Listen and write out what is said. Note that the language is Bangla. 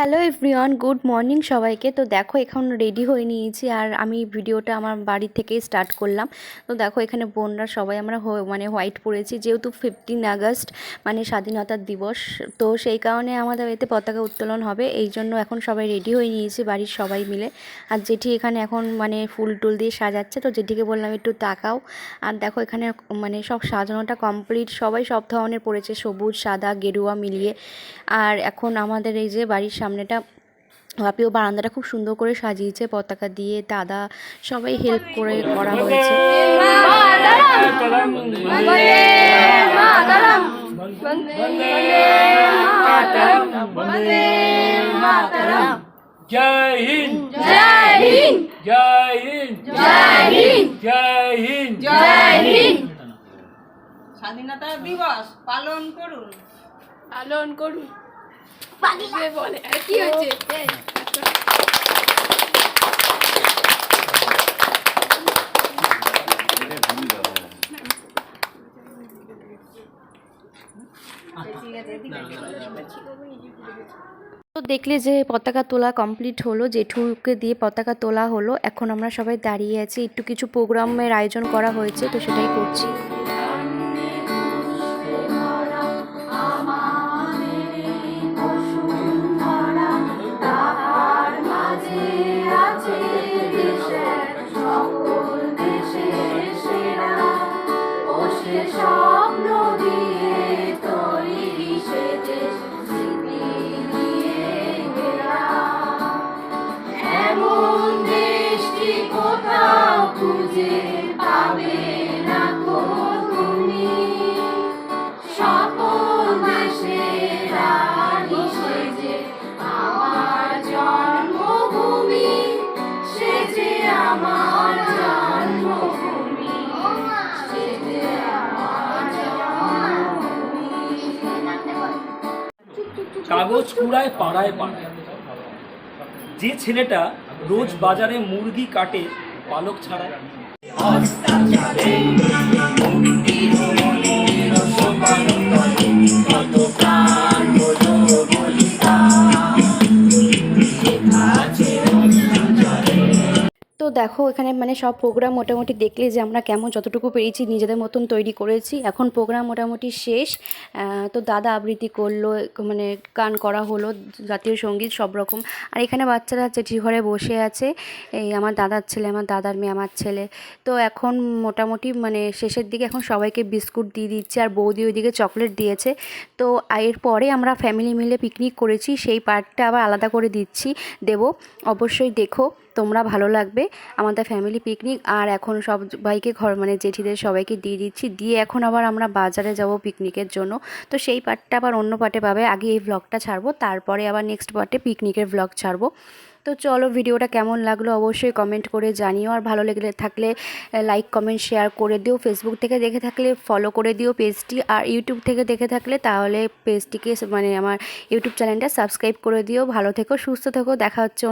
হ্যালো এভরিওয়ান, গুড মর্নিং সবাইকে। তো দেখো, এখন রেডি হয়ে নিয়েছি আর আমি ভিডিওটা আমার বাড়ি থেকেই স্টার্ট করলাম। তো দেখো, এখানে বোনরা সবাই আমরা মানে হোয়াইট পরেছি, যেহেতু ফিফটিন আগস্ট মানে স্বাধীনতার দিবস। তো সেই কারণে আমাদের এতে পতাকা উত্তোলন হবে, এই জন্য এখন সবাই রেডি হয়ে নিয়েছি বাড়ির সবাই মিলে। আর জেঠি এখানে এখন মানে ফুল টুল দিয়ে সাজাচ্ছে, তো জেঠিকে বললাম একটু তাকাও। আর দেখো, এখানে মানে সব সাজানোটা কমপ্লিট সবাই সব ধরনের পড়েছে সবুজ, সাদা, গেরুয়া মিলিয়ে। আর এখন আমাদের এই যে বাড়ির সামনেটা বাপিও বারান্দাটা খুব সুন্দর করে সাজিয়েছে পতাকা দিয়ে দাদা সবাই হেল্প করে করা হয়েছে। স্বাধীনতা দিবস পালন করুন। পালন করুন। তো দেখলে যে পতাকা তোলা কমপ্লিট হলো, জেঠুকে দিয়ে পতাকা তোলা হলো। এখন আমরা সবাই দাঁড়িয়ে আছি। একটু কিছু প্রোগ্রামের আয়োজন করা হয়েছে, তো সেটাই করছি। কাগজ কুড়ায় পাড়ায় পাড়ায়। যে ছেলেটা রোজ বাজারে মুরগি কাটে পালক ছাড়ায়। Ostatnia dzień, mój i mój দেখো, এখানে মানে সব প্রোগ্রাম মোটামুটি দেখলে যে আমরা কেমন যতটুকু পেরেছি, নিজেদের মতন তৈরি করেছি। এখন প্রোগ্রাম মোটামুটি শেষ। তো দাদা আবৃত্তি করল মানে গান করা হলো, জাতীয় সংগীত সব রকম। আর এখানে বাচ্চারা চেঠি ঘরে বসে আছে। এই আমার দাদার ছেলে, আমার দাদার মেয়ে, আমার ছেলে। তো এখন মোটামুটি মানে শেষের দিকে এখন সবাইকে বিস্কুট দিয়ে দিচ্ছে আর বৌদি ওইদিকে চকলেট দিয়েছে। তো এরপরে আমরা ফ্যামিলি মিলে পিকনিক করেছি, সেই পার্টটা আবার আলাদা করে দিচ্ছি। দেবো, অবশ্যই দেখো, তোমরা ভালো লাগবে। আমাদের ফ্যামিলি পিকনিক আর এখন সব সবাইকে ঘর মানে জেঠিদের সবাইকে দিয়ে দিচ্ছি। দিয়ে এখন আবার আমরা বাজারে যাব পিকনিকের জন্য। তো সেই পার্টটা আবার অন্য পার্টে পাবে। আগে এই ভ্লগটা ছাড়বো, তারপরে আবার নেক্সট পার্টে পিকনিকের ভ্লগ ছাড়বো। তো চলো ভিডিওটা কেমন লাগল অবশ্যই কমেন্ট করে জানিও। আর ভালো লেগে থাকলে লাইক কমেন্ট শেয়ার করে দিও। ফেসবুক থেকে দেখে থাকলে ফলো করে দিও পেজটি আর ইউটিউব থেকে দেখে থাকলে তাহলে পেজটিকে মানে আমার ইউটিউব চ্যানেলটা সাবস্ক্রাইব করে দিও। ভালো থেকো, সুস্থ থেকো। দেখা হচ্ছে